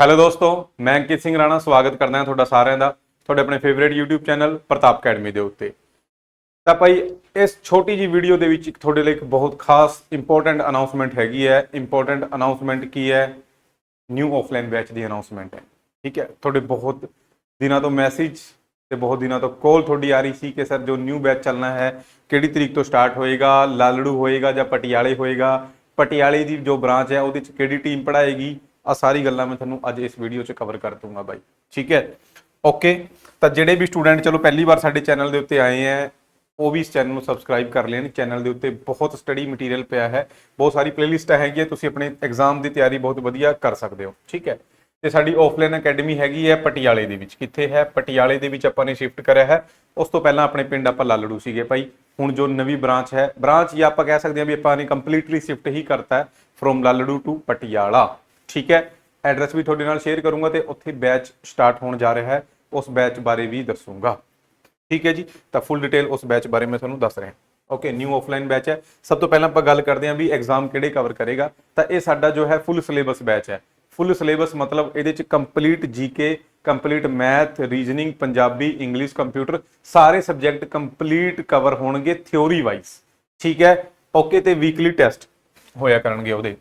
Hello ਦੋਸਤੋ, ਮੈਂ ਅੰਕਿਤ ਸਿੰਘ ਰਾਣਾ, ਸਵਾਗਤ ਕਰਦਾ ਹਾਂ ਤੁਹਾਡਾ ਸਾਰਿਆਂ ਦਾ, ਤੁਹਾਡੇ ਆਪਣੇ favourite YouTube channel Pratap academy ਦੇ ਉੱਤੇ। ਤਾਂ ਭਾਈ, ਇਸ ਛੋਟੀ ਜੀ ਵੀਡੀਓ ਦੇ ਵਿੱਚ ਇੱਕ ਤੁਹਾਡੇ ਲਈ ਇੱਕ ਬਹੁਤ ਖਾਸ ਇੰਪੋਰਟੈਂਟ ਅਨਾਉਂਸਮੈਂਟ ਹੈਗੀ ਹੈ। ਇੰਪੋਰਟੈਂਟ ਅਨਾਉਂਸਮੈਂਟ ਕੀ ਹੈ? ਨਿਊ ਆਫਲਾਈਨ ਬੈਚ ਦੀ ਅਨਾਉਂਸਮੈਂਟ ਹੈ। ਠੀਕ ਹੈ? ਤੁਹਾਡੇ ਬਹੁਤ ਦਿਨਾਂ ਤੋਂ ਮੈਸੇਜ ਤੇ ਬਹੁਤ ਦਿਨਾਂ ਤੋਂ ਕਾਲ ਤੁਹਾਡੀ ਆ ਰਹੀ ਸੀ ਕਿ ਸਰ ਜੋ ਨਿਊ ਬੈਚ ਚੱਲਣਾ ਹੈ, ਕਿਹੜੀ ਤਰੀਕ ਤੋਂ ਸਟਾਰਟ ਹੋਏਗਾ, ਲਾਲੜੂ ਹੋਏਗਾ ਜਾਂ ਪਟਿਆਲੇ ਹੋਏਗਾ? ਪਟਿਆਲੇ ਦੀ ਜੋ ਬ੍ਰਾਂਚ ਹੈ, ਉਹਦੇ ਚ ਕਿਹੜੀ ਟੀਮ ਪੜਾਏਗੀ ਆ ਸਾਰੀ ਗੱਲਾਂ ਮੈਂ ਤੁਹਾਨੂੰ ਅੱਜ ਇਸ ਵੀਡੀਓ 'ਚ ਕਵਰ ਕਰ ਦੂੰਗਾ ਬਾਈ। ਠੀਕ ਹੈ? ਓਕੇ ਤਾਂ ਜਿਹੜੇ ਵੀ ਸਟੂਡੈਂਟ ਚਲੋ ਪਹਿਲੀ ਵਾਰ ਸਾਡੇ ਚੈਨਲ ਦੇ ਉੱਤੇ ਆਏ ਹੈ, ਉਹ ਵੀ ਇਸ ਚੈਨਲ ਨੂੰ ਸਬਸਕ੍ਰਾਈਬ ਕਰ ਲੈਣ। ਚੈਨਲ ਦੇ ਉੱਤੇ ਬਹੁਤ ਸਟੱਡੀ ਮਟੀਰੀਅਲ ਪਿਆ ਹੈ। ਬਹੁਤ ਸਾਰੀ ਪਲੇਲਿਸਟਾਂ ਹੈਗੀਆਂ, ਤੁਸੀਂ ਆਪਣੇ ਐਗਜ਼ਾਮ ਦੀ ਤਿਆਰੀ ਬਹੁਤ ਵਧੀਆ ਕਰ ਸਕਦੇ ਹੋ। ਠੀਕ ਹੈ? ਤੇ ਸਾਡੀ ਆਫਲਾਈਨ ਅਕੈਡਮੀ ਹੈਗੀ ਹੈ ਪਟਿਆਲੇ ਦੇ ਵਿੱਚ। ਕਿੱਥੇ ਹੈ? ਪਟਿਆਲੇ ਦੇ ਵਿੱਚ ਆਪਾਂ ਨੇ ਸ਼ਿਫਟ ਕਰਿਆ ਹੈ। ਉਸ ਤੋਂ ਪਹਿਲਾਂ ਆਪਣੇ ਪਿੰਡ ਆਪਾਂ ਲਾਲੜੂ ਸੀਗੇ ਭਾਈ। ਹੁਣ ਜੋ ਨਵੀਂ ਬ੍ਰਾਂਚ ਹੈ ਬ੍ਰਾਂਚ ਜਾਂ ਆਪਾਂ ਕਹਿ ਸਕਦੇ ਹਾਂ ਵੀ ਆਪਾਂ ਨੇ ਕੰਪਲੀਟਲੀ ਸ਼ਿਫਟ ਹੀ ਕਰਤਾ ਹੈ ਫਰੋਮ ਲਾਲੜੂ ਟੂ ਪਟਿਆਲਾ। ਠੀਕ ਹੈ ਐਡਰੈਸ ਵੀ ਤੁਹਾਡੇ ਨਾਲ ਸ਼ੇਅਰ ਕਰੂੰਗਾ ਤੇ ਉੱਥੇ ਬੈਚ ਸਟਾਰਟ ਹੋਣ ਜਾ ਰਿਹਾ ਹੈ, ਉਸ ਬੈਚ ਬਾਰੇ ਵੀ ਦੱਸੂੰਗਾ। ਠੀਕ ਹੈ ਜੀ, ਤਾਂ ਫੁੱਲ ਡਿਟੇਲ ਉਸ ਬੈਚ ਬਾਰੇ ਮੈਂ ਤੁਹਾਨੂੰ ਦੱਸ ਰਿਹਾ। ਓਕੇ ਨਿਊ ਆਫਲਾਈਨ ਬੈਚ ਹੈ। ਸਭ ਤੋਂ ਪਹਿਲਾਂ ਆਪਾਂ ਗੱਲ ਕਰਦੇ ਹਾਂ ਵੀ ਐਗਜ਼ਾਮ ਕਿਹੜੇ ਕਵਰ ਕਰੇਗਾ। ਤਾਂ ਇਹ ਸਾਡਾ ਜੋ ਹੈ ਫੁੱਲ ਸਿਲੇਬਸ ਬੈਚ ਹੈ। ਫੁੱਲ ਸਿਲੇਬਸ ਮਤਲਬ ਇਹਦੇ ਚ complete GK complete math reasoning Punjabi English computer ਸਾਰੇ ਸਬਜੈਕਟ ਕੰਪਲੀਟ ਕਵਰ ਹੋਣਗੇ ਥਿਉਰੀ ਵਾਈਜ਼ ਠੀਕ ਹੈ ਓਕੇ ਤੇ ਵੀਕਲੀ ਟੈਸਟ ਹੋਇਆ ਕਰਨਗੇ ਉਹਦੇ।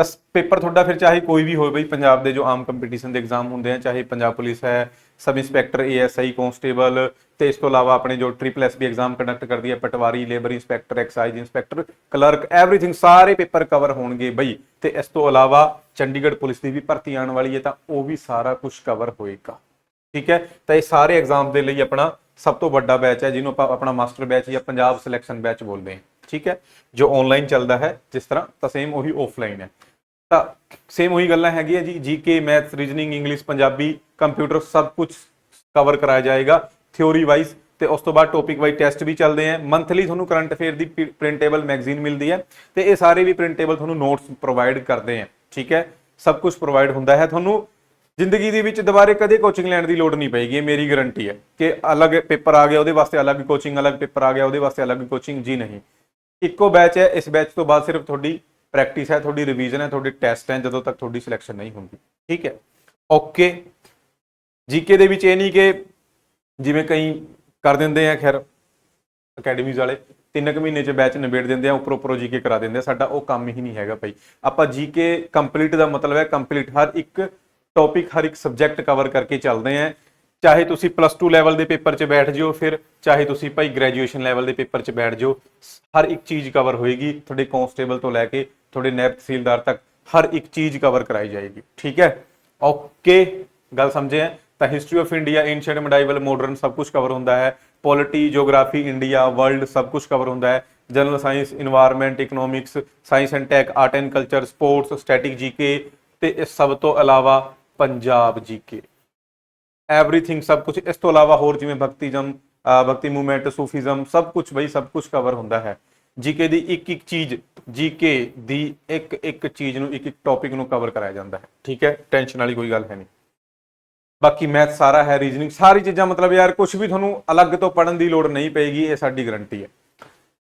ਤਾਂ ਪੇਪਰ ਤੁਹਾਡਾ ਫਿਰ ਚਾਹੇ ਕੋਈ ਵੀ ਹੋਵੇ ਬਈ, ਪੰਜਾਬ ਦੇ ਜੋ ਆਮ ਕੰਪੀਟੀਸ਼ਨ ਦੇ ਐਗਜ਼ਾਮ ਹੁੰਦੇ ਆ, ਚਾਹੇ ਪੰਜਾਬ ਪੁਲਿਸ ਹੈ, ਸਬ ਇੰਸਪੈਕਟਰ ਏਐਸਆਈ ਕਾਂਸਟੇਬਲ ਤੇ ਇਸ ਤੋਂ ਇਲਾਵਾ ਆਪਣੇ ਜੋ ਟ੍ਰਿਪਲ ਐਸਬੀ ਐਗਜ਼ਾਮ ਕੰਡਕਟ ਕਰਦੀ ਹੈ, patwari labour inspector excise inspector clerk everything ਸਾਰੇ ਪੇਪਰ ਕਵਰ ਹੋਣਗੇ ਬਈ। ਤੇ ਇਸ ਤੋਂ ਇਲਾਵਾ ਚੰਡੀਗੜ੍ਹ ਪੁਲਿਸ ਦੀ ਵੀ ਭਰਤੀ ਆਉਣ ਵਾਲੀ ਹੈ ਤਾਂ ਉਹ ਵੀ ਸਾਰਾ ਕੁਝ ਕਵਰ ਹੋਏਗਾ। ਠੀਕ ਹੈ? ਤਾਂ ਇਹ ਸਾਰੇ ਐਗਜ਼ਾਮ ਦੇ ਲਈ ਆਪਣਾ ਸਭ ਤੋਂ ਵੱਡਾ ਬੈਚ ਹੈ, ਜਿਹਨੂੰ ਆਪਾਂ ਆਪਣਾ ਮਾਸਟਰ ਬੈਚ ਜਾਂ ਪੰਜਾਬ ਸਿਲੈਕਸ਼ਨ ਬੈਚ ਬੋਲਦੇ ਹਾਂ। ਠੀਕ ਹੈ? ਜੋ ਆਨਲਾਈਨ ਚੱਲਦਾ ਹੈ, ਜਿਸ ਤਰ੍ਹਾਂ ਤਾਂ ਸੇਮ ਉਹੀ ਆਫਲਾਈਨ ਹੈ। ਤਾਂ ਸੇਮ ਉਹੀ ਗੱਲਾਂ ਹੈਗੀਆਂ ਜੀ GK math reasoning English Punjabi computer ਸਭ ਕੁਝ ਕਵਰ ਕਰਾਇਆ ਜਾਏਗਾ ਥਿਉਰੀ ਵਾਈਜ਼ ਤੇ ਉਸ ਤੋਂ ਬਾਅਦ ਟੌਪਿਕ ਵਾਈਜ਼ ਟੈਸਟ ਵੀ ਚੱਲਦੇ ਆ। ਮੰਥਲੀ ਤੁਹਾਨੂੰ ਕਰੰਟ ਅਫੇਅਰ ਦੀ ਪ੍ਰਿੰਟੇਬਲ ਮੈਗਜ਼ੀਨ ਮਿਲਦੀ ਹੈ ਤੇ ਇਹ ਸਾਰੇ ਵੀ ਪ੍ਰਿੰਟੇਬਲ ਤੁਹਾਨੂੰ ਨੋਟਸ ਪ੍ਰੋਵਾਈਡ ਕਰਦੇ ਆ, ਠੀਕ ਹੈ? ਸਭ ਕੁਝ ਪ੍ਰੋਵਾਈਡ ਹੁੰਦਾ ਹੈ। ਤੁਹਾਨੂੰ ਜ਼ਿੰਦਗੀ ਦੇ ਵਿੱਚ ਦੁਬਾਰੇ ਕਦੇ ਕੋਚਿੰਗ ਲੈਣ ਦੀ ਲੋੜ ਨਹੀਂ ਪਏਗੀ ਇਹ ਮੇਰੀ ਗਾਰੰਟੀ ਹੈ ਕਿ ਅਲੱਗ ਪੇਪਰ ਆ ਗਿਆ, ਉਹਦੇ ਵਾਸਤੇ ਅਲੱਗ ਕੋਚਿੰਗ ਅਲੱਗ ਪੇਪਰ ਆ ਗਿਆ, ਉਹਦੇ ਵਾਸਤੇ ਅਲੱਗ ਕੋਚਿੰਗ ਜੀ ਨਹੀਂ। ਇੱਕੋ ਬੈਚ ਹੈ, ਇਸ ਬੈਚ ਤੋਂ ਬਾਅਦ ਸਿਰਫ ਤੁਹਾਡੀ ਪ੍ਰੈਕਟਿਸ ਹੈ, ਤੁਹਾਡੀ ਰਿਵੀਜ਼ਨ ਹੈ, ਤੁਹਾਡੇ ਟੈਸਟ ਹੈ, ਜਦੋਂ ਤੱਕ ਤੁਹਾਡੀ ਸਿਲੈਕਸ਼ਨ ਨਹੀਂ ਹੁੰਦੀ। ਠੀਕ ਹੈ? ਓਕੇ ਜੀਕੇ ਦੇ ਵਿੱਚ ਇਹ ਨਹੀਂ ਕਿ ਜਿਵੇਂ ਕਈ ਕਰ ਦਿੰਦੇ ਆ, ਖੈਰ ਅਕੈਡਮੀਜ਼ ਵਾਲੇ, ਤਿੰਨ ਕੁ ਮਹੀਨੇ ਚ ਬੈਚ ਨਿਬੇੜ ਦਿੰਦੇ ਆ, ਉੱਪਰ ਉੱਪਰੋਂ ਜੀਕੇ ਕਰਾ ਦਿੰਦੇ ਆ, ਸਾਡਾ ਉਹ ਕੰਮ ਹੀ ਨਹੀਂ ਹੈਗਾ ਭਾਈ। ਆਪਾਂ ਜੀਕੇ ਕੰਪਲੀਟ ਦਾ ਮਤਲਬ ਹੈ ਕੰਪਲੀਟ ਹਰ ਇੱਕ ਟੌਪਿਕ ਹਰ ਇੱਕ ਸਬਜੈਕਟ ਕਵਰ ਕਰਕੇ ਚੱਲਦੇ ਆ। ਚਾਹੇ ਤੁਸੀਂ ਪਲੱਸ 2 ਲੈਵਲ ਦੇ ਪੇਪਰ 'ਚ ਬੈਠ ਜਿਓ, ਫਿਰ ਚਾਹੇ ਤੁਸੀਂ ਭਾਈ ਗ੍ਰੈਜੂਏਸ਼ਨ ਲੈਵਲ ਦੇ ਪੇਪਰ 'ਚ ਬੈਠ ਜਿਓ, ਹਰ ਇੱਕ ਚੀਜ਼ ਕਵਰ ਹੋਏਗੀ। ਤੁਹਾਡੇ ਕਾਂਸਟੇਬਲ ਤੋਂ ਲੈ ਕੇ ਤੁਹਾਡੇ ਨੈਬ ਤਹਿਸੀਲਦਾਰ ਤੱਕ ਹਰ ਇੱਕ ਚੀਜ਼ ਕਵਰ ਕਰਾਈ ਜਾਏਗੀ। ਠੀਕ ਹੈ? ਓਕੇ ਗੱਲ ਸਮਝੇ ਹੈ ਤਾਂ history of India ancient medieval modern ਸਭ ਕੁਝ ਕਵਰ ਹੁੰਦਾ ਹੈ। ਪੋਲਿਟੀ ਜੀਓਗ੍ਰਾਫੀ ਇੰਡੀਆ ਵਰਲਡ ਸਭ ਕੁਝ ਕਵਰ ਹੁੰਦਾ ਹੈ। General science environment economics science and tech art and culture sports static GK ਤੇ ਇਸ ਸਭ ਤੋਂ ਇਲਾਵਾ ਪੰਜਾਬ ਜੀਕੇ ਐਵਰੀਥਿੰਗ ਸਭ ਕੁਝ ਇਸ ਤੋਂ ਇਲਾਵਾ ਹੋਰ ਜਿਵੇਂ ਭਗਤੀਜ਼ਮ, ਅਹ ਭਗਤੀ ਮੂਵਮੈਂਟ ਸੂਫੀਜ਼ਮ, ਸਭ ਕੁਝ ਬਈ ਸਭ ਕੁਝ ਕਵਰ ਹੁੰਦਾ ਹੈ। ਜੀਕੇ ਦੀ ਇੱਕ ਇੱਕ ਚੀਜ਼, ਜੀਕੇ ਦੀ ਇੱਕ ਇੱਕ ਚੀਜ਼ ਨੂੰ, ਇੱਕ ਇੱਕ ਟੌਪਿਕ ਨੂੰ ਕਵਰ ਕਰਾਇਆ ਜਾਂਦਾ ਹੈ। ਠੀਕ ਹੈ? ਟੈਨਸ਼ਨ ਵਾਲੀ ਕੋਈ ਗੱਲ ਹੈ ਨਹੀਂ। ਬਾਕੀ ਮੈਥ ਸਾਰਾ ਹੈ ਰੀਜ਼ਨਿੰਗ ਸਾਰੀ ਚੀਜ਼ਾਂ ਮਤਲਬ ਯਾਰ ਕੁਝ ਵੀ ਤੁਹਾਨੂੰ ਅਲੱਗ ਤੋਂ ਪੜਨ ਦੀ ਲੋੜ ਨਹੀਂ ਪਏਗੀ, ਇਹ ਸਾਡੀ ਗਾਰੰਟੀ ਹੈ।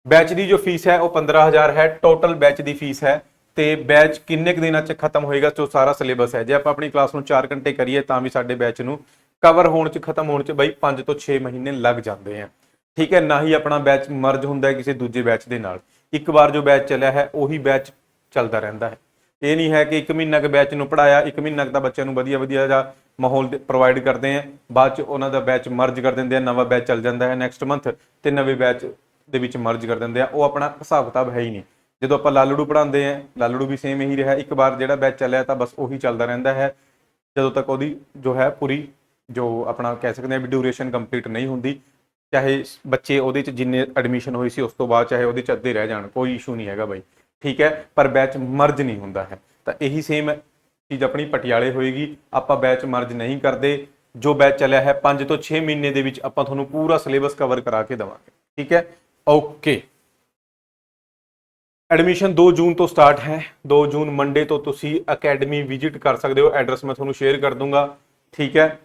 ਬੈਚ ਦੀ ਜੋ ਫੀਸ ਹੈ, ਉਹ 15000 ਹੈ ਟੋਟਲ ਬੈਚ ਦੀ ਫੀਸ ਹੈ, ਤੇ ਬੈਚ ਕਿੰਨੇ ਕੁ ਦਿਨਾਂ ਚ ਖਤਮ ਹੋਏਗਾ ਜੋ ਸਾਰਾ ਸਿਲੇਬਸ ਹੈ। ਜੇ ਆਪਾਂ ਆਪਣੀ ਕਲਾਸ ਨੂੰ 4 ਘੰਟੇ ਕਰੀਏ, ਤਾਂ ਵੀ ਸਾਡੇ ਬੈਚ ਨੂੰ ਕਵਰ ਹੋਣ ਚ, ਖਤਮ ਹੋਣ ਚ ਬਈ 5 ਤੋਂ 6 ਮਹੀਨੇ ਲੱਗ ਜਾਂਦੇ ਆ। ਠੀਕ ਹੈ, ਨਾ ਹੀ ਆਪਣਾ ਬੈਚ ਮਰਜ ਹੁੰਦਾ ਹੈ ਕਿਸੇ ਦੂਜੇ ਬੈਚ ਦੇ ਨਾਲ। ਇੱਕ ਵਾਰ ਜੋ ਬੈਚ ਚੱਲਿਆ ਹੈ, ਉਹੀ ਬੈਚ ਚੱਲਦਾ ਰਹਿੰਦਾ ਹੈ। ਇਹ ਨਹੀਂ ਹੈ ਕਿ ਇੱਕ ਮਹੀਨਾ ਕ ਬੈਚ ਨੂੰ ਪੜਾਇਆ ਇੱਕ ਮਹੀਨਾ ਕ ਤਾਂ ਬੱਚਿਆਂ ਨੂੰ ਵਧੀਆ ਵਧੀਆ ਦਾ ਮਾਹੌਲ ਪ੍ਰੋਵਾਈਡ ਕਰਦੇ ਆ। ਬਾਅਦ ਚ ਉਹਨਾਂ ਦਾ ਬੈਚ ਮਰਜ ਕਰ ਦਿੰਦੇ ਆ, ਨਵਾਂ ਬੈਚ ਚੱਲ ਜਾਂਦਾ ਹੈ ਨੈਕਸਟ ਮੰਥ ਤੇ ਨਵੇਂ ਬੈਚ ਦੇ ਵਿੱਚ ਮਰਜ ਕਰ ਦਿੰਦੇ ਆ। ਉਹ ਆਪਣਾ ਹਿਸਾਬ ਕਿਤਾਬ ਹੈ ਹੀ ਨਹੀਂ। ਜਦੋਂ ਆਪਾਂ ਲਾਲੜੂ ਪੜਾਉਂਦੇ ਆ, ਲਾਲੜੂ ਵੀ ਸੇਮ ਇਹੀ ਰਿਹਾ। ਇੱਕ ਵਾਰ ਜਿਹੜਾ ਬੈਚ ਚੱਲਿਆ ਤਾਂ ਬਸ ਉਹੀ ਚੱਲਦਾ ਰਹਿੰਦਾ ਹੈ। ਜਦੋਂ ਤੱਕ ਉਹਦੀ ਜੋ ਹੈ ਪੂਰੀ ਜੋ ਆਪਣਾ ਕਹਿ ਸਕਦੇ ਆ ਵੀ ਡਿਊਰੇਸ਼ਨ ਕੰਪਲੀਟ ਨਹੀਂ ਹੁੰਦੀ ਚਾਹੇ ਬੱਚੇ ਉਹਦੇ ਚ ਜਿੰਨੇ ਐਡਮਿਸ਼ਨ ਹੋਈ ਸੀ ਉਸ ਤੋਂ ਬਾਅਦ ਚਾਹੇ ਉਹਦੇ ਚ ਅੱਧੇ ਰਹਿ ਜਾਣ, ਕੋਈ ਇਸ਼ੂ ਨਹੀਂ ਹੈਗਾ ਬਾਈ। ਠੀਕ ਹੈ, ਪਰ ਬੈਚ ਮਰਜ ਨਹੀਂ ਹੁੰਦਾ ਹੈ। ਤਾਂ ਇਹੀ ਸੇਮ ਚੀਜ਼ ਆਪਣੀ ਪਟਿਆਲੇ ਹੋਏਗੀ। ਆਪਾਂ ਬੈਚ ਮਰਜ ਨਹੀਂ ਕਰਦੇ। ਜੋ ਬੈਚ ਚੱਲਿਆ ਹੈ 5 ਤੋਂ 6 ਮਹੀਨੇ ਦੇ ਵਿੱਚ ਆਪਾਂ ਤੁਹਾਨੂੰ ਪੂਰਾ ਸਿਲੇਬਸ ਕਵਰ ਕਰਾ ਕੇ ਦਵਾਂਗੇ। ਠੀਕ ਹੈ? ਓਕੇ ਐਡਮਿਸ਼ਨ 2 ਜੂਨ ਤੋਂ ਸਟਾਰਟ ਹੈ। 2 ਜੂਨ ਮੰਡੇ ਤੋਂ ਤੁਸੀਂ ਅਕੈਡਮੀ ਵਿਜ਼ਿਟ ਕਰ ਸਕਦੇ ਹੋ। ਐਡਰੈਸ ਮੈਂ ਤੁਹਾਨੂੰ ਸ਼ੇਅਰ ਕਰ ਦੂੰਗਾ। ਠੀਕ ਹੈ?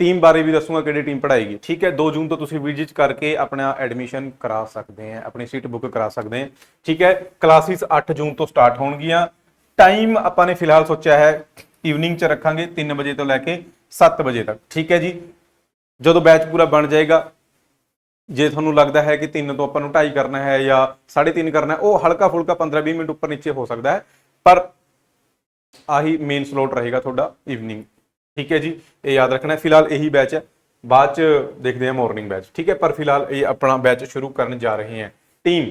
ਟੀਮ ਬਾਰੇ ਵੀ ਦੱਸੂਗਾ ਕਿਹੜੀ ਟੀਮ ਪੜਾਏਗੀ ਠੀਕ ਹੈ 2 ਜੂਨ ਤੋਂ ਤੁਸੀਂ ਵਿਜ਼ਿਟ ਕਰਕੇ ਆਪਣਾ ਐਡਮਿਸ਼ਨ ਕਰਾ ਸਕਦੇ ਆ ਆਪਣੀ ਸੀਟ ਬੁੱਕ ਕਰਾ ਸਕਦੇ ਆ ਠੀਕ ਹੈ ਕਲਾਸਿਸ 8 ਜੂਨ ਤੋਂ ਸਟਾਰਟ ਹੋਣਗੀਆਂ। ਟਾਈਮ ਆਪਾਂ ਨੇ ਫਿਲਹਾਲ ਸੋਚਿਆ ਹੈ ਈਵਨਿੰਗ 'ਚ ਰੱਖਾਂਗੇ 3 ਵਜੇ ਤੋਂ ਲੈ ਕੇ 7 ਵਜੇ ਤੱਕ। ਠੀਕ ਹੈ ਜੀ, ਜਦੋਂ ਬੈਚ ਪੂਰਾ ਬਣ ਜਾਏਗਾ, ਜੇ ਤੁਹਾਨੂੰ ਲੱਗਦਾ ਹੈ ਕਿ 3 ਤੋਂ ਆਪਾਂ ਨੂੰ 2.5 ਕਰਨਾ ਹੈ ਜਾਂ 3.5 ਕਰਨਾ ਹੈ, ਉਹ ਹਲਕਾ ਫੁਲਕਾ 15-20 ਮਿੰਟ ਉੱਪਰ ਨੀਚੇ ਹੋ ਸਕਦਾ ਹੈ। ਪਰ ਆਹੀ ਮੇਨ ਸਲੋਟ ਰਹੇਗਾ ਤੁਹਾਡਾ ਈਵਨਿੰਗ ਠੀਕ ਹੈ ਜੀ, ਇਹ ਯਾਦ ਰੱਖਣਾ, ਫਿਲਹਾਲ ਇਹੀ ਬੈਚ ਹੈ। ਬਾਅਦ ਚ ਦੇਖਦੇ ਹਾਂ ਮਾਰਨਿੰਗ ਬੈਚ ਠੀਕ ਹੈ, ਪਰ ਫਿਲਹਾਲ ਇਹ ਆਪਣਾ ਬੈਚ ਸ਼ੁਰੂ ਕਰਨ ਜਾ ਰਹੇ ਹਾਂ। ਟੀਮ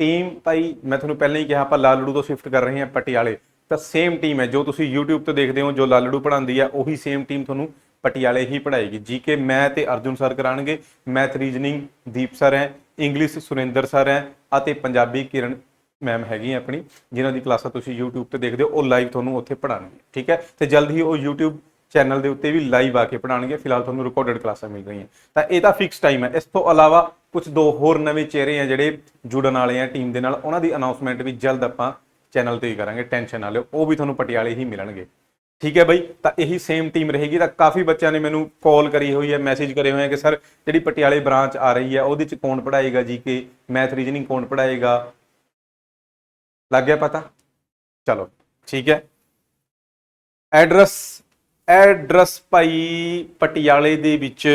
ਟੀਮ ਭਾਈ, ਮੈਂ ਤੁਹਾਨੂੰ ਪਹਿਲਾਂ ਹੀ ਕਿਹਾ, ਆਪਾਂ ਲਾਲੜੂ ਤੋਂ ਸ਼ਿਫਟ ਕਰ ਰਹੇ ਹਾਂ ਪਟਿਆਲੇ। ਤਾਂ ਸੇਮ ਟੀਮ ਹੈ, ਜੋ ਤੁਸੀਂ YouTube ਤੇ ਦੇਖਦੇ ਹੋ, ਜੋ ਲਾਲੜੂ ਪੜ੍ਹਾਉਂਦੀ ਹੈ, ਉਹੀ ਸੇਮ ਟੀਮ ਤੁਹਾਨੂੰ ਪਟਿਆਲੇ ਹੀ ਪੜ੍ਹਾਏਗੀ। ਜੀਕੇ ਮੈਂ ਤੇ ਅਰਜੁਨ ਸਰ ਕਰਾਣਗੇ ਮੈਥ ਰੀਜਨਿੰਗ ਦੀਪ ਸਰ ਹੈ ਇੰਗਲਿਸ਼ ਸੁਰਿੰਦਰ ਸਰ ਹੈ, ਅਤੇ ਪੰਜਾਬੀ ਕਿਰਨ ਮੈਮ ਹੈਗੀ ਹੈ ਆਪਣੀ, ਜਿਨ੍ਹਾਂ ਦੀ ਕਲਾਸਾਂ ਤੁਸੀਂ YouTube ਤੇ ਦੇਖਦੇ ਹੋ, ਉਹ ਲਾਈਵ ਤੁਹਾਨੂੰ ਉੱਥੇ ਪੜ੍ਹਾਉਣਗੇ, ਠੀਕ ਹੈ? ਤੇ ਜਲਦ ਹੀ ਉਹ YouTube ਚੈਨਲ ਦੇ ਉੱਤੇ ਵੀ ਲਾਈਵ ਆ ਕੇ ਪੜ੍ਹਾਉਣਗੇ, ਫਿਲਹਾਲ ਤੁਹਾਨੂੰ ਰਿਕਾਰਡਡ ਕਲਾਸਾਂ ਮਿਲ ਰਹੀਆਂ। ਤਾਂ ਇਹ ਤਾਂ ਫਿਕਸ ਟਾਈਮ ਹੈ। ਇਸ ਤੋਂ ਇਲਾਵਾ ਕੁਝ ਦੋ ਹੋਰ ਨਵੇਂ ਚਿਹਰੇ ਆ ਜਿਹੜੇ ਜੁੜਨ ਵਾਲੇ ਆ ਟੀਮ ਦੇ ਨਾਲ, ਉਹਨਾਂ ਦੀ ਅਨਾਉਂਸਮੈਂਟ ਵੀ ਜਲਦ ਆਪਾਂ ਚੈਨਲ ਤੇ ਹੀ ਕਰਾਂਗੇ ਟੈਨਸ਼ਨ ਨਾ ਲਿਓ, ਉਹ ਵੀ ਤੁਹਾਨੂੰ ਪਟਿਆਲੇ ਹੀ ਮਿਲਣਗੇ। ਠੀਕ ਹੈ ਬਈ? ਤਾਂ ਇਹੀ ਸੇਮ ਟੀਮ ਰਹੇਗੀ। ਤਾਂ ਕਾਫੀ ਬੱਚਿਆਂ ਨੇ ਮੈਨੂੰ ਕਾਲ ਕਰੀ ਹੋਈ ਹੈ ਮੈਸੇਜ ਕਰੇ ਹੋਏ ਆ ਕਿ ਸਰ ਜਿਹੜੀ ਪਟਿਆਲੇ ਬ੍ਰਾਂਚ ਆ ਰਹੀ ਹੈ, ਉਹਦੇ ਚ ਕੌਣ ਪੜਾਏਗਾ ਜੀ ਕੇ ਮੈਥ ਰੀਜਨਿੰਗ ਕੌਣ ਪੜਾਏਗਾ ਲੱਗ ਗਿਆ ਪਤਾ? ਚਲੋ, ਠੀਕ ਹੈ। ਐਡਰੈਸ ਐਡਰੈਸ ਭਾਈ ਪਟਿਆਲੇ ਦੇ ਵਿੱਚ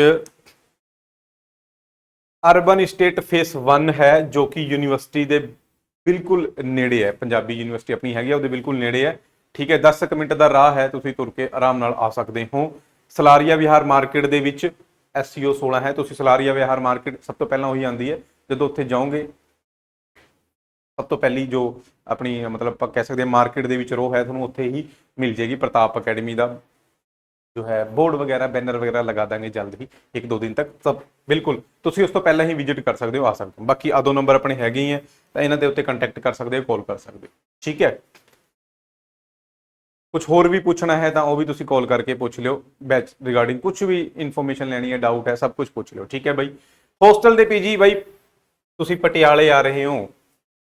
ਅਰਬਨ ਸਟੇਟ ਫੇਸ 1 ਹੈ, ਜੋ ਕਿ ਯੂਨੀਵਰਸਿਟੀ ਦੇ ਬਿਲਕੁਲ ਨੇੜੇ ਹੈ। ਪੰਜਾਬੀ ਯੂਨੀਵਰਸਿਟੀ ਆਪਣੀ ਹੈਗੀ ਆ, ਉਹਦੇ ਬਿਲਕੁਲ ਨੇੜੇ ਹੈ। ਠੀਕ ਹੈ 10 ਕੁ ਮਿੰਟ ਦਾ ਰਾਹ ਹੈ, ਤੁਸੀਂ ਤੁਰ ਕੇ ਆਰਾਮ ਨਾਲ ਆ ਸਕਦੇ ਹੋ। ਸਲਾਰੀਆ ਵਿਹਾਰ ਮਾਰਕੀਟ ਦੇ ਵਿੱਚ SCO 16 ਹੈ, ਤੁਸੀਂ ਸਲਾਰੀਆ ਵਿਹਾਰ ਮਾਰਕੀਟ ਸਭ ਤੋਂ ਪਹਿਲਾਂ ਉਹੀ ਆਉਂਦੀ ਹੈ, ਜਦੋਂ ਉੱਥੇ ਜਾਓਗੇ ਸਭ ਤੋਂ ਪਹਿਲੀ ਜੋ ਆਪਣੀ, ਮਤਲਬ ਆਪਾਂ ਕਹਿ ਸਕਦੇ ਹਾਂ ਮਾਰਕੀਟ ਦੇ ਵਿੱਚ ਰੋ ਹੈ, ਤੁਹਾਨੂੰ ਉੱਥੇ ਹੀ ਮਿਲ ਜੇਗੀ ਪ੍ਰਤਾਪ ਅਕੈਡਮੀ ਦਾ। ਜੋ ਹੈ ਬੋਰਡ ਵਗੈਰਾ ਬੈਨਰ ਵਗੈਰਾ ਲਗਾ ਦਾਂਗੇ ਜਲਦ ਹੀ, ਇੱਕ ਦੋ ਦਿਨ ਤੱਕ। ਸਭ, ਬਿਲਕੁਲ, ਤੁਸੀਂ ਉਸ ਤੋਂ ਪਹਿਲਾਂ ਹੀ ਵਿਜ਼ਿਟ ਕਰ ਸਕਦੇ ਹੋ, ਆ ਸਕਦੇ ਹੋ। ਬਾਕੀ ਆ ਦੋ ਨੰਬਰ ਆਪਣੇ ਹੈਗੇ ਹੀ ਹੈ, ਤਾਂ ਇਹਨਾਂ ਦੇ ਉੱਤੇ ਕੰਟੈਕਟ ਕਰ ਸਕਦੇ ਹੋ ਕਾਲ ਕਰ ਸਕਦੇ ਹੋ। ਠੀਕ ਹੈ? ਕੁਝ ਹੋਰ ਵੀ ਪੁੱਛਣਾ ਹੈ ਤਾਂ ਉਹ ਵੀ ਤੁਸੀਂ ਕਾਲ ਕਰਕੇ ਪੁੱਛ ਲਿਓ। ਬੈਚ ਰਿਗਾਰਡਿੰਗ ਕੁਝ ਵੀ ਇਨਫੋਰਮੇਸ਼ਨ ਲੈਣੀ ਹੈ ਡਾਊਟ ਹੈ, ਸਭ ਕੁਝ ਪੁੱਛ ਲਿਓ। ਠੀਕ ਹੈ ਬਾਈ? ਹੋਸਟਲ ਦੇ ਪੀਜੀ ਬਾਈ, ਤੁਸੀਂ ਪਟਿਆਲੇ ਆ ਰਹੇ ਹੋ।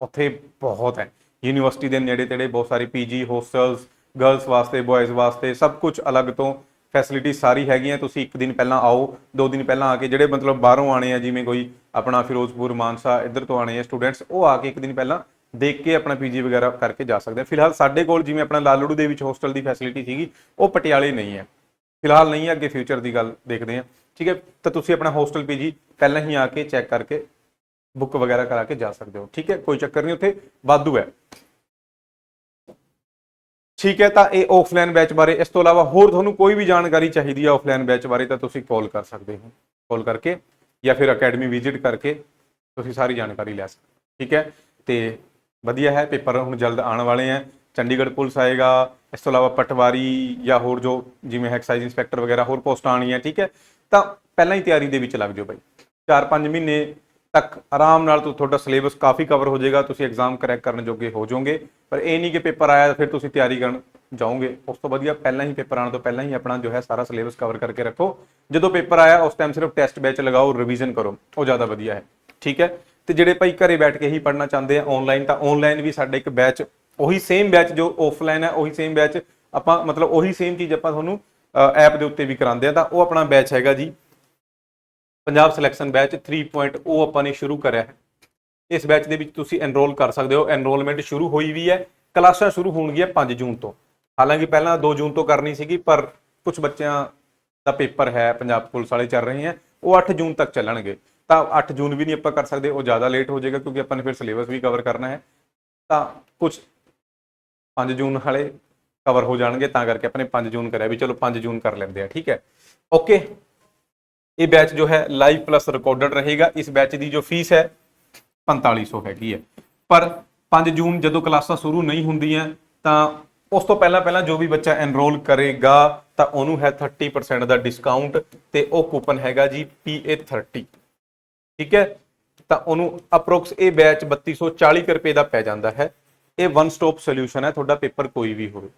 ਉੱਥੇ ਬਹੁਤ ਹੈ। ਯੂਨੀਵਰਸਿਟੀ ਦੇ ਨੇੜੇ ਤੇੜੇ ਬਹੁਤ ਸਾਰੇ ਪੀਜੀ, ਹੋਸਟਲਸ ਗਰਲਸ ਵਾਸਤੇ ਬॉयਜ਼ ਵਾਸਤੇ ਸਭ ਕੁਝ ਅਲੱਗ ਤੋਂ ਫੈਸਿਲਿਟੀ ਸਾਰੀ ਹੈਗੀਆਂ। ਤੁਸੀਂ ਇੱਕ ਦਿਨ ਪਹਿਲਾਂ ਆਓ, ਦੋ ਦਿਨ ਪਹਿਲਾਂ ਆ ਕੇ ਜਿਹੜੇ ਮਤਲਬ ਬਾਹਰੋਂ ਆਣੇ ਆ, ਜਿਵੇਂ ਕੋਈ ਆਪਣਾ ਫਿਰੋਜ਼ਪੁਰ, ਮਾਨਸਾ ਇੱਧਰ ਤੋਂ ਆਣੇ ਆ ਸਟੂਡੈਂਟਸ ਉਹ ਆ ਕੇ ਇੱਕ ਦਿਨ ਪਹਿਲਾਂ ਦੇਖ ਕੇ ਆਪਣਾ ਪੀਜੀ ਵਗੈਰਾ ਕਰਕੇ ਜਾ ਸਕਦੇ ਆ। ਫਿਲਹਾਲ ਸਾਡੇ ਕੋਲ ਜਿਵੇਂ ਆਪਣਾ ਲਾਲੜੂ ਦੇ ਵਿੱਚ ਹੋਸਟਲ ਦੀ ਫੈਸਿਲਿਟੀ ਸੀਗੀ, ਉਹ ਪਟਿਆਲੇ ਨਹੀਂ ਹੈ। ਫਿਲਹਾਲ ਨਹੀਂ ਹੈ, ਅੱਗੇ ਫਿਊਚਰ ਦੀ ਗੱਲ ਦੇਖਦੇ ਆ ਠੀਕ ਹੈ, ਤਾਂ ਤੁਸੀਂ ਆਪਣਾ ਹੋਸਟਲ ਪੀਜੀ ਪਹਿਲਾਂ ਹੀ ਆ ਕੇ ਚੈੱਕ ਕਰਕੇ ਬੁੱਕ ਵਗੈਰਾ ਕਰਾ ਕੇ ਜਾ ਸਕਦੇ ਹੋ। ਠੀਕ ਹੈ, ਕੋਈ ਚੱਕਰ ਨਹੀਂ, ਉੱਥੇ ਵਾਧੂ ਹੈ। ਠੀਕ ਹੈ, ਤਾਂ ਇਹ ਆਫਲਾਈਨ ਬੈਚ ਬਾਰੇ, ਇਸ ਤੋਂ ਇਲਾਵਾ ਹੋਰ ਤੁਹਾਨੂੰ ਕੋਈ ਵੀ ਜਾਣਕਾਰੀ ਚਾਹੀਦੀ ਹੈ ਆਫਲਾਈਨ ਬੈਚ ਬਾਰੇ, ਤਾਂ ਤੁਸੀਂ ਕਾਲ ਕਰ ਸਕਦੇ ਹੋ। ਕਾਲ ਕਰਕੇ ਜਾਂ ਫਿਰ ਅਕੈਡਮੀ ਵਿਜ਼ਿਟ ਕਰਕੇ ਤੁਸੀਂ ਸਾਰੀ ਜਾਣਕਾਰੀ ਲੈ ਸਕਦੇ ਠੀਕ ਹੈ, ਤੇ ਵਧੀਆ ਹੈ, ਪੇਪਰ ਹੁਣ ਜਲਦ ਆਉਣ ਵਾਲੇ ਹੈ। ਚੰਡੀਗੜ੍ਹ ਪੁਲਿਸ ਆਏਗਾ, ਇਸ ਤੋਂ ਇਲਾਵਾ ਪਟਵਾਰੀ ਜਾਂ ਹੋਰ ਜੋ ਜਿਵੇਂ ਐਕਸਾਈਜ਼ ਇੰਸਪੈਕਟਰ ਵਗੈਰਾ ਹੋਰ ਪੋਸਟਾਂ ਆਉਣੀਆਂ, ਠੀਕ ਹੈ। ਤਾਂ ਪਹਿਲਾਂ ਹੀ ਤਿਆਰੀ ਦੇ ਵਿੱਚ ਲੱਗ ਜਾਓ ਬਾਈ। 4-5 ਮਹੀਨੇ ਤੱਕ ਆਰਾਮ ਨਾਲ ਤੁਹਾਡਾ ਸਿਲੇਬਸ ਕਾਫੀ ਕਵਰ ਹੋ ਜਾਏਗਾ, ਤੁਸੀਂ ਐਗਜ਼ਾਮ ਕਰੈਕ ਕਰਨ ਜੋਗੇ ਹੋ ਜਾਓਗੇ। ਪਰ ਇਹ ਨਹੀਂ ਕਿ ਪੇਪਰ ਆਇਆ ਤਾਂ ਫਿਰ ਤੁਸੀਂ ਤਿਆਰੀ ਕਰਨ ਜਾਓਗੇ। ਉਸ ਤੋਂ ਵਧੀਆ ਪਹਿਲਾਂ ਹੀ ਪੇਪਰ ਆਉਣ ਤੋਂ ਪਹਿਲਾਂ ਹੀ ਆਪਣਾ ਜੋ ਹੈ ਸਾਰਾ ਸਿਲੇਬਸ ਕਵਰ ਕਰਕੇ ਰੱਖੋ। ਜਦੋਂ ਪੇਪਰ ਆਇਆ, ਉਸ ਟਾਈਮ ਸਿਰਫ ਟੈਸਟ ਬੈਚ ਲਗਾਓ ਰਿਵੀਜ਼ਨ ਕਰੋ। ਉਹ ਜ਼ਿਆਦਾ ਵਧੀਆ ਹੈ। ਠੀਕ ਹੈ? ਤੇ ਜਿਹੜੇ ਭਾਈ ਘਰੇ ਬੈਠ ਕੇ ਹੀ ਪੜ੍ਹਨਾ ਚਾਹੁੰਦੇ ਆ ਆਨਲਾਈਨ ਤਾਂ ਆਨਲਾਈਨ ਵੀ ਸਾਡਾ ਇੱਕ ਬੈਚ ਉਹੀ ਸੇਮ ਬੈਚ ਜੋ ਆਫਲਾਈਨ ਹੈ, ਉਹੀ ਸੇਮ ਬੈਚ ਆਪਾਂ, ਮਤਲਬ ਉਹੀ ਸੇਮ ਚੀਜ਼ ਆਪਾਂ ਤੁਹਾਨੂੰ ਐਪ ਦੇ ਉੱਤੇ ਵੀ ਕਰਾਉਂਦੇ ਆ। ਤਾਂ ਉਹ ਆਪਣਾ ਬੈਚ ਹੈਗਾ ਜੀ। ਪੰਜਾਬ ਸਿਲੈਕਸ਼ਨ ਬੈਚ 3.0 ਆਪਾਂ ਨੇ ਸ਼ੁਰੂ ਕਰਿਆ ਹੈ। ਇਸ ਬੈਚ ਦੇ ਵਿੱਚ ਤੁਸੀਂ ਐਨਰੋਲ ਕਰ ਸਕਦੇ ਹੋ। ਐਨਰੋਲਮੈਂਟ ਸ਼ੁਰੂ ਹੋਈ ਵੀ ਹੈ। ਕਲਾਸਾਂ ਸ਼ੁਰੂ ਹੋਣਗੀਆਂ 5 ਜੂਨ ਤੋਂ। ਹਾਲਾਂਕਿ ਪਹਿਲਾਂ 2 ਜੂਨ ਤੋਂ ਕਰਨੀ ਸੀਗੀ, ਪਰ ਕੁਝ ਬੱਚਿਆਂ ਦਾ ਪੇਪਰ ਹੈ, ਪੰਜਾਬ ਪੁਲਿਸ ਵਾਲੇ ਚੱਲ ਰਹੇ ਹੈ। ਉਹ 8 ਜੂਨ ਤੱਕ ਚੱਲਣਗੇ। ਤਾਂ 8 ਜੂਨ ਵੀ ਨਹੀਂ ਆਪਾਂ ਕਰ ਸਕਦੇ। ਉਹ ਜ਼ਿਆਦਾ ਲੇਟ ਹੋ ਜਾਏਗਾ ਕਿਉਂਕਿ ਆਪਾਂ ਨੇ ਫਿਰ ਸਿਲੇਬਸ ਵੀ ਕਵਰ ਕਰਨਾ ਹੈ। ਤਾਂ ਕੁਝ 5 ਜੂਨ ਵਾਲੇ ਕਵਰ ਹੋ ਜਾਣਗੇ। ਤਾਂ ਕਰਕੇ ਆਪਾਂ ਨੇ 5 ਜੂਨ ਕਰਿਆ ਵੀ ਚਲੋ 5 ਜੂਨ ਕਰ ਲੈਂਦੇ ਆ। ਠੀਕ ਹੈ। ਓਕੇ ਇਹ ਬੈਚ ਜੋ ਹੈ ਲਾਈਵ ਪਲੱਸ ਰਿਕਾਰਡਡ ਰਹੇਗਾ। ਇਸ ਬੈਚ ਦੀ ਜੋ ਫੀਸ ਹੈ 4500 ਹੈਗੀ ਹੈ। ਪਰ 5 ਜੂਨ ਜਦੋਂ ਕਲਾਸਾਂ ਸ਼ੁਰੂ ਨਹੀਂ ਹੁੰਦੀਆਂ, ਤਾਂ ਉਸ ਤੋਂ ਪਹਿਲਾਂ ਪਹਿਲਾਂ ਜੋ ਵੀ ਬੱਚਾ ਐਨਰੋਲ ਕਰੇਗਾ, ਤਾਂ ਉਹਨੂੰ ਹੈ 30% ਦਾ ਡਿਸਕਾਊਂਟ ਤੇ ਉਹ ਕੂਪਨ ਹੈਗਾ ਜੀ PA30 ਠੀਕ ਹੈ? ਤਾਂ ਉਹਨੂੰ ਅਪਰੋਕਸ ਇਹ ਬੈਚ 3240 ਕੁ ਰੁਪਏ ਦਾ ਪੈ ਜਾਂਦਾ ਹੈ। ਇਹ ਵਨ ਸਟਾਪ ਸੋਲੂਸ਼ਨ ਹੈ, ਤੁਹਾਡਾ ਪੇਪਰ ਕੋਈ ਵੀ ਹੋਵੇ।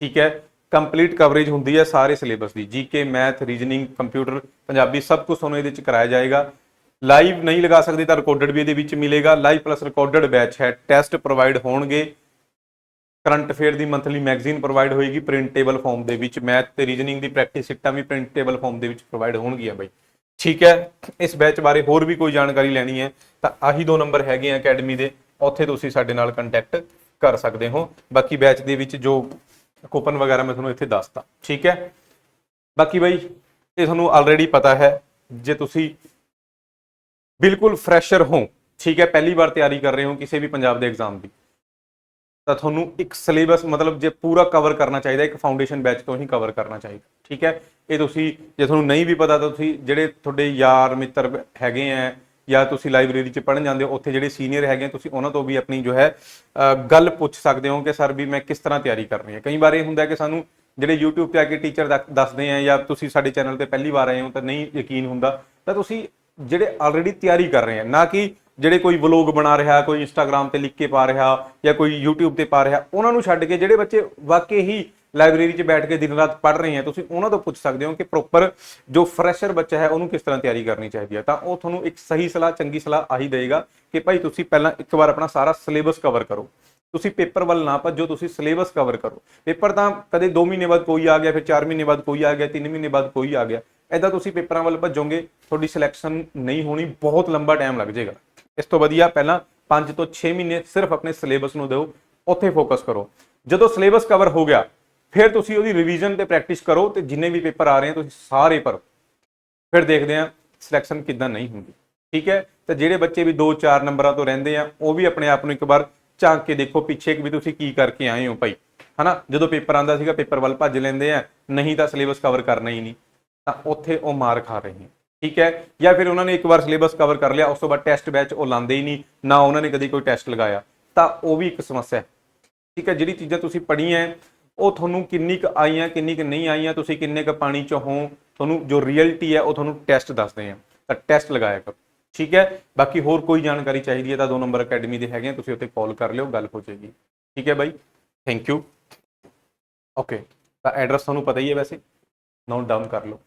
ਠੀਕ ਹੈ? ਕੰਪਲੀਟ ਕਵਰੇਜ ਹੁੰਦੀ ਹੈ ਸਾਰੇ ਸਿਲੇਬਸ ਦੀ। GK math reasoning computer Punjabi ਸਭ ਕੁਝ ਤੁਹਾਨੂੰ ਇਹਦੇ ਵਿੱਚ ਕਰਾਇਆ ਜਾਏਗਾ। ਲਾਈਵ ਨਹੀਂ ਲਗਾ ਸਕਦੇ ਤਾਂ ਰਿਕਾਰਡਡ ਵੀ ਇਹਦੇ ਵਿੱਚ ਮਿਲੇਗਾ। ਲਾਈਵ ਪਲੱਸ ਰਿਕਾਰਡਡ ਬੈਚ ਹੈ। ਟੈਸਟ ਪ੍ਰੋਵਾਈਡ ਹੋਣਗੇ। ਕਰੰਟ ਅਫੇਅਰ ਦੀ ਮੰਥਲੀ ਮੈਗਜ਼ੀਨ ਪ੍ਰੋਵਾਈਡ ਹੋਏਗੀ ਪ੍ਰਿੰਟੇਬਲ ਫਾਰਮ ਦੇ ਵਿੱਚ। ਮੈਥ ਤੇ ਰੀਜਨਿੰਗ ਦੀ ਪ੍ਰੈਕਟਿਸ ਸਿੱਟਾਂ ਵੀ ਪ੍ਰਿੰਟੇਬਲ ਫਾਰਮ ਦੇ ਵਿੱਚ ਪ੍ਰੋਵਾਈਡ ਹੋਣਗੀਆਂ ਬਾਈ। ਠੀਕ ਹੈ। ਇਸ ਬੈਚ ਬਾਰੇ ਹੋਰ ਵੀ ਕੋਈ ਜਾਣਕਾਰੀ ਲੈਣੀ ਹੈ ਤਾਂ ਆਹੀ ਦੋ ਨੰਬਰ ਹੈਗੇ ਆ ਅਕੈਡਮੀ ਦੇ। ਉੱਥੇ ਤੁਸੀਂ ਸਾਡੇ ਨਾਲ ਕੰਟੈਕਟ ਕਰ ਸਕਦੇ ਹੋ। ਬਾਕੀ ਬੈਚ ਦੇ ਵਿੱਚ ਜੋ ਕੂਪਨ ਵਗੈਰਾ ਮੈਂ ਤੁਹਾਨੂੰ ਇੱਥੇ ਦੱਸਤਾ, ਠੀਕ ਹੈ? ਬਾਕੀ ਬਾਈ, ਇਹ ਤੁਹਾਨੂੰ ਆਲਰੇਡੀ ਪਤਾ ਹੈ, ਜੇ ਤੁਸੀਂ ਬਿਲਕੁਲ ਫਰੈਸ਼ਰ ਹੋ, ਠੀਕ ਹੈ, ਪਹਿਲੀ ਵਾਰ ਤਿਆਰੀ ਕਰ ਰਹੇ ਹੋ ਕਿਸੇ ਵੀ ਪੰਜਾਬ ਦੇ ਐਗਜ਼ਾਮ ਦੀ, ਤਾਂ ਤੁਹਾਨੂੰ ਇੱਕ ਸਿਲੇਬਸ ਮਤਲਬ ਜੇ ਪੂਰਾ ਕਵਰ ਕਰਨਾ ਚਾਹੀਦਾ, ਇੱਕ ਫਾਊਂਡੇਸ਼ਨ ਬੈਚ ਤੋਂ ਹੀ ਕਵਰ ਕਰਨਾ ਚਾਹੀਦਾ, ਠੀਕ ਹੈ? ਇਹ ਤੁਸੀਂ, ਜੇ ਤੁਹਾਨੂੰ ਨਹੀਂ ਵੀ ਪਤਾ ਤਾਂ ਤੁਸੀਂ ਜਿਹੜੇ ਤੁਹਾਡੇ ਯਾਰ, ਮਿੱਤਰ ਹੈਗੇ ਆ ਜਾਂ ਤੁਸੀਂ ਲਾਇਬ੍ਰੇਰੀ 'ਚ ਪੜ੍ਹਨ ਜਾਂਦੇ ਹੋ, ਉੱਥੇ ਜਿਹੜੇ ਸੀਨੀਅਰ ਹੈਗੇ ਤੁਸੀਂ ਉਹਨਾਂ ਤੋਂ ਵੀ ਆਪਣੀ ਜੋ ਹੈ ਗੱਲ ਪੁੱਛ ਸਕਦੇ ਹੋ ਕਿ ਸਰ ਵੀ ਮੈਂ ਕਿਸ ਤਰ੍ਹਾਂ ਤਿਆਰੀ ਕਰਨੀ ਹੈ। ਕਈ ਵਾਰ ਇਹ ਹੁੰਦਾ ਕਿ ਸਾਨੂੰ ਜਿਹੜੇ YouTube ਤੇ ਆ ਕੇ ਟੀਚਰ ਦੱਸਦੇ ਆ ਜਾਂ ਤੁਸੀਂ ਸਾਡੇ ਚੈਨਲ ਤੇ ਪਹਿਲੀ ਵਾਰ ਆਏ ਹੋ ਤਾਂ ਨਹੀਂ ਯਕੀਨ ਹੁੰਦਾ। ਤਾਂ ਤੁਸੀਂ ਜਿਹੜੇ ਆਲਰੇਡੀ ਤਿਆਰੀ ਕਰ ਰਹੇ ਆ, ਨਾ ਕਿ ਜਿਹੜੇ ਕੋਈ ਵਲੌਗ ਬਣਾ ਰਿਹਾ, ਕੋਈ ਇੰਸਟਾਗ੍ਰam ਤੇ ਲਿਖ ਕੇ ਪਾ ਰਿਹਾ ਜਾਂ ਕੋਈ YouTube ਤੇ ਪਾ ਰਿਹਾ, ਉਹਨਾਂ ਨੂੰ ਛੱਡ ਕੇ ਜਿਹੜੇ ਬੱਚੇ ਵਾਕਈ ਹੀ ਲਾਇਬ੍ਰੇਰੀ 'ਚ ਬੈਠ ਕੇ ਦਿਨ ਰਾਤ ਪੜ੍ਹ ਰਹੇ ਆ, ਤੁਸੀਂ ਉਹਨਾਂ ਤੋਂ ਪੁੱਛ ਸਕਦੇ ਹੋ ਕਿ ਪ੍ਰੋਪਰ ਜੋ ਫਰੈਸ਼ਰ ਬੱਚਾ ਹੈ, ਉਹਨੂੰ ਕਿਸ ਤਰ੍ਹਾਂ ਤਿਆਰੀ ਕਰਨੀ ਚਾਹੀਦੀ ਹੈ ਤਾਂ ਉਹ ਤੁਹਾਨੂੰ ਇੱਕ ਸਹੀ ਸਲਾਹ, ਚੰਗੀ ਸਲਾਹ ਆਹੀ ਦੇਗਾ ਕਿ ਭਾਈ ਤੁਸੀਂ ਪਹਿਲਾਂ ਇੱਕ ਵਾਰ ਆਪਣਾ ਸਾਰਾ ਸਿਲੇਬਸ ਕਵਰ ਕਰੋ। ਤੁਸੀਂ ਪੇਪਰ ਵੱਲ ਨਾ ਭੱਜੋ, ਤੁਸੀਂ ਸਿਲੇਬਸ ਕਵਰ ਕਰੋ। ਪੇਪਰ ਤਾਂ ਕਦੇ 2 ਮਹੀਨੇ ਬਾਅਦ ਕੋਈ ਆ ਗਿਆ, ਫਿਰ 4 ਮਹੀਨੇ ਬਾਅਦ ਕੋਈ ਆ ਗਿਆ 3 ਮਹੀਨੇ ਬਾਅਦ ਕੋਈ ਆ ਗਿਆ। ਐਦਾਂ ਤੁਸੀਂ ਪੇਪਰਾਂ ਵੱਲ ਭੱਜੋਗੇ, ਤੁਹਾਡੀ ਸਿਲੈਕਸ਼ਨ ਨਹੀਂ ਹੋਣੀ, ਬਹੁਤ ਲੰਬਾ ਟਾਈਮ ਲੱਗ ਜਾਏਗਾ। ਇਸ ਤੋਂ ਵਧੀਆ ਪਹਿਲਾਂ 5 ਤੋਂ 6 ਮਹੀਨੇ ਸਿਰਫ ਆਪਣੇ ਸਿਲੇਬਸ ਨੂੰ ਦਿਓ, ਉੱਥੇ ਫੋਕਸ ਕਰੋ। ਜਦੋਂ ਸਿਲੇਬਸ ਕਵਰ ਹੋ ਗਿਆ ਫਿਰ ਤੁਸੀਂ ਉਹਦੀ ਰਿਵੀਜ਼ਨ ਤੇ ਪ੍ਰੈਕਟਿਸ ਕਰੋ ਤੇ ਜਿੰਨੇ ਵੀ ਪੇਪਰ ਆ ਰਹੇ ਆ, ਤੁਸੀਂ ਸਾਰੇ ਭਰੋ। ਫਿਰ ਦੇਖਦੇ ਆ ਸਿਲੈਕਸ਼ਨ ਕਿੱਦਾਂ ਨਹੀਂ ਹੁੰਦੀ। ਠੀਕ ਹੈ? ਤੇ ਜਿਹੜੇ ਬੱਚੇ ਵੀ 2-4 ਨੰਬਰਾਂ ਤੋਂ ਰਹਿੰਦੇ ਆ, ਉਹ ਵੀ ਆਪਣੇ ਆਪ ਨੂੰ ਇੱਕ ਵਾਰ ਝਾਂਕ ਕੇ ਦੇਖੋ ਪਿੱਛੇ ਕਿ ਵੀ ਤੁਸੀਂ ਕੀ ਕਰਕੇ ਆਏ ਹੋ ਭਾਈ। ਹਨਾ? ਜਦੋਂ ਪੇਪਰ ਆਂਦਾ ਸੀਗਾ, ਪੇਪਰ ਵੱਲ ਭੱਜ ਲੈਂਦੇ ਆ, ਨਹੀਂ ਤਾਂ ਸਿਲੇਬਸ ਕਵਰ ਕਰਨਾ ਹੀ ਨਹੀਂ। ਤਾਂ ਉੱਥੇ ਉਹ ਮਾਰ ਖਾ ਰਹੇ ਨੇ। ਠੀਕ ਹੈ? ਜਾਂ ਫਿਰ ਉਹਨਾਂ ਨੇ ਇੱਕ ਵਾਰ ਸਿਲੇਬਸ ਕਵਰ ਕਰ ਲਿਆ, ਉਸ ਤੋਂ ਬਾਅਦ ਟੈਸਟ ਬੈਚ ਉਹ ਲਾਉਂਦੇ ਹੀ ਨਹੀਂ, ਨਾ ਉਹਨਾਂ ਨੇ ਕਦੀ ਕੋਈ ਟੈਸਟ ਲਗਾਇਆ। ਤਾਂ ਉਹ ਵੀ ਇੱਕ ਸਮੱਸਿਆ ਹੈ। ਠੀਕ ਹੈ? ਜਿਹੜੀ ਚੀਜ਼ਾਂ ਤੁਸੀਂ ਪੜ੍ਹੀਆਂ ਉਹ ਤੁਹਾਨੂੰ ਕਿੰਨੀ ਕੁ ਆਈਆਂ, ਕਿੰਨੀ ਕੁ ਨਹੀਂ ਆਈਆਂ, ਤੁਸੀਂ ਕਿੰਨੇ ਕੁ ਪਾਣੀ ਚ ਹੋ, ਤੁਹਾਨੂੰ ਜੋ ਰਿਐਲਿਟੀ ਹੈ, ਉਹ ਤੁਹਾਨੂੰ ਟੈਸਟ ਦੱਸਦੇ ਆ। ਤਾਂ ਟੈਸਟ ਲਗਾਇਆ ਕਰੋ। ਠੀਕ ਹੈ? ਬਾਕੀ ਹੋਰ ਕੋਈ ਜਾਣਕਾਰੀ ਚਾਹੀਦੀ ਹੈ ਤਾਂ ਦੋ ਨੰਬਰ ਅਕੈਡਮੀ ਦੇ ਹੈਗੇ ਆ, ਤੁਸੀਂ ਉੱਥੇ ਕਾਲ ਕਰ ਲਿਓ, ਗੱਲ ਹੋ ਜਾਏਗੀ। ਠੀਕ ਹੈ ਬਾਈ? ਥੈਂਕ ਯੂ ਓਕੇ ਤਾਂ ਐਡਰੈਸ ਤੁਹਾਨੂੰ ਪਤਾ ਹੀ ਹੈ ਵੈਸੇ। ਨੋਟ ਡਾਊਨ ਕਰ ਲਓ।